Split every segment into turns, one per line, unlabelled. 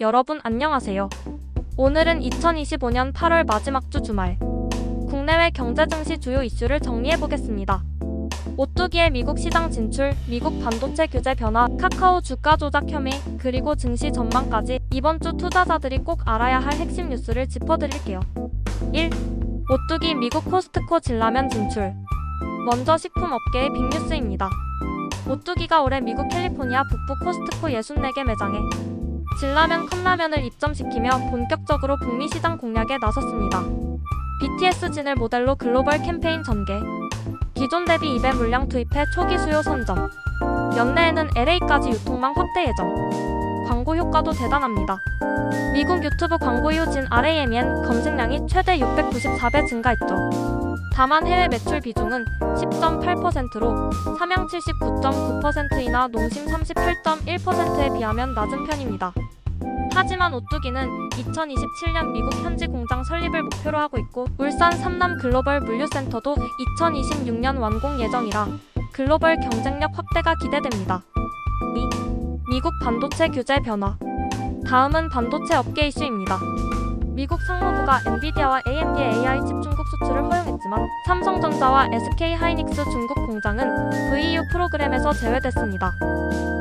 여러분 안녕하세요. 오늘은 2025년 8월 마지막 주 주말. 국내외 경제 증시 주요 이슈를 정리해 보겠습니다. 오뚜기의 미국 시장 진출, 미국 반도체 규제 변화, 카카오 주가 조작 혐의, 그리고 증시 전망까지 이번 주 투자자들이 꼭 알아야 할 핵심 뉴스를 짚어드릴게요. 1. 오뚜기 미국 코스트코 진라면 진출. 먼저 식품업계의 빅뉴스입니다. 오뚜기가 올해 미국 캘리포니아 북부 코스트코 64개 매장에 진라면 컵라면을 입점시키며 본격적으로 북미 시장 공략에 나섰습니다. BTS 진을 모델로 글로벌 캠페인 전개, 기존 대비 2배 물량 투입해 초기 수요 선점, 연내에는 LA까지 유통망 확대 예정, 광고 효과도 대단합니다. 미국 유튜브 광고 이후 진 RAMN 검색량이 최대 694배 증가했죠. 다만 해외 매출 비중은 10.8%로 삼양 79.9%이나 농심 38.1%에 비하면 낮은 편입니다. 하지만 오뚜기는 2027년 미국 현지 공장 설립을 목표로 하고 있고 울산 삼남 글로벌 물류센터도 2026년 완공 예정이라 글로벌 경쟁력 확대가 기대됩니다. 미, 미국 반도체 규제 변화 다음은 반도체 업계 이슈입니다. 미국 상무부가 엔비디아와 AMD AI 칩 중국 수출을 허용했지만 삼성전자와 SK 하이닉스 중국 공장은 VU 프로그램에서 제외됐습니다.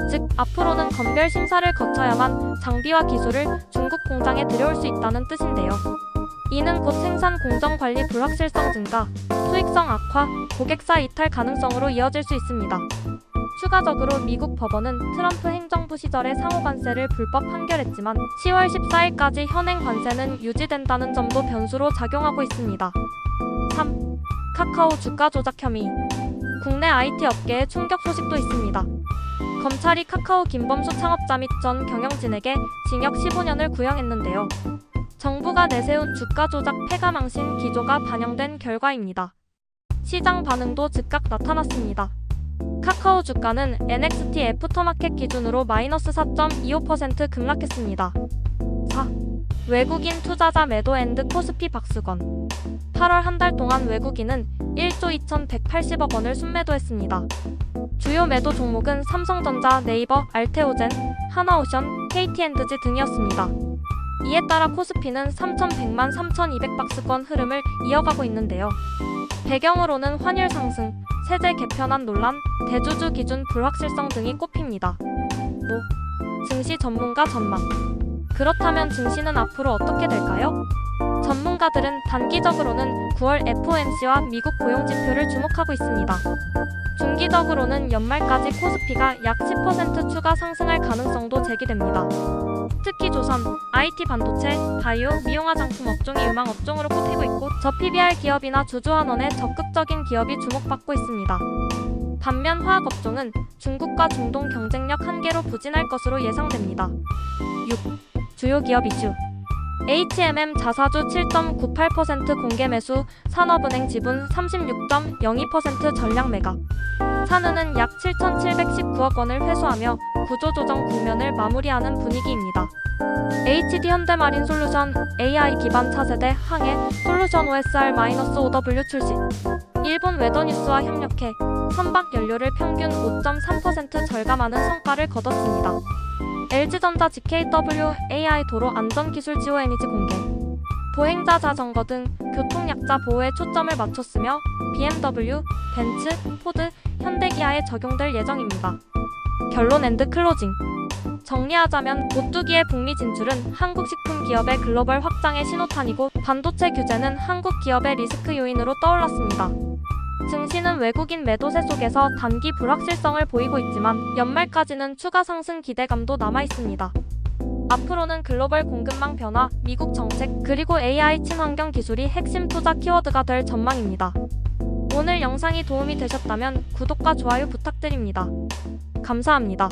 즉 앞으로는 건별 심사를 거쳐야만 장비와 기술을 중국 공장에 들여올 수 있다는 뜻인데요. 이는 곧 생산 공정 관리 불확실성 증가, 수익성 악화, 고객사 이탈 가능성으로 이어질 수 있습니다. 추가적으로 미국 법원은 트럼프 행정부 시절의 상호 관세를 불법 판결했지만 10월 14일까지 현행 관세는 유지된다는 점도 변수로 작용하고 있습니다. 3. 카카오 주가 조작 혐의 국내 IT 업계에 충격 소식도 있습니다. 검찰이 카카오 김범수 창업자 및 전 경영진에게 징역 15년을 구형했는데요. 정부가 내세운 주가 조작 폐가 망신 기조가 반영된 결과입니다. 시장 반응도 즉각 나타났습니다. 카카오 주가는 NXT 애프터마켓 기준으로 마이너스 4.25% 급락했습니다. 4. 외국인 투자자 매도 앤드 코스피 박수건 8월 한 달 동안 외국인은 1조 2,180억 원을 순매도했습니다. 주요 매도 종목은 삼성전자, 네이버, 알테오젠, 하나오션, KT엔드지 등이었습니다. 이에 따라 코스피는 3,100만 3,200박스권 흐름을 이어가고 있는데요. 배경으로는 환율 상승, 세제 개편안 논란, 대주주 기준 불확실성 등이 꼽힙니다. 5. 증시 전문가 전망. 그렇다면 증시는 앞으로 어떻게 될까요? 전문가들은 단기적으로는 9월 FOMC와 미국 고용 지표를 주목하고 있습니다. 중기적으로는 연말까지 코스피가 약 10% 추가 상승할 가능성도 제기됩니다. 특히 조선, IT 반도체, 바이오, 미용 화 장품 업종이 유망 업종으로 꼽히고 있고 저 PBR 기업이나 주주환원의 적극적인 기업이 주목받고 있습니다. 반면 화학 업종은 중국과 중동 경쟁력 한계로 부진할 것으로 예상됩니다. 6. 주요 기업 이슈 HMM 자사주 7.98% 공개 매수, 산업은행 지분 36.02% 전량 매각. 산은은 약 7,719억 원을 회수하며 구조조정 국면을 마무리하는 분위기입니다. HD 현대마린 솔루션 AI 기반 차세대 항해 솔루션 OSR-OW 출시. 일본 웨더뉴스와 협력해 선박 연료를 평균 5.3% 절감하는 성과를 거뒀습니다. LG전자 GKW AI 도로 안전기술 지원 에너지 공개. 보행자 자전거 등 교통약자 보호에 초점을 맞췄으며 BMW, 벤츠, 포드, 현대기아에 적용될 예정입니다. 결론 앤드 클로징. 정리하자면 오뚜기의 북미 진출은 한국 식품 기업의 글로벌 확장의 신호탄이고 반도체 규제는 한국 기업의 리스크 요인으로 떠올랐습니다. 증시는 외국인 매도세 속에서 단기 불확실성을 보이고 있지만 연말까지는 추가 상승 기대감도 남아 있습니다. 앞으로는 글로벌 공급망 변화, 미국 정책, 그리고 AI 친환경 기술이 핵심 투자 키워드가 될 전망입니다. 오늘 영상이 도움이 되셨다면 구독과 좋아요 부탁드립니다. 감사합니다.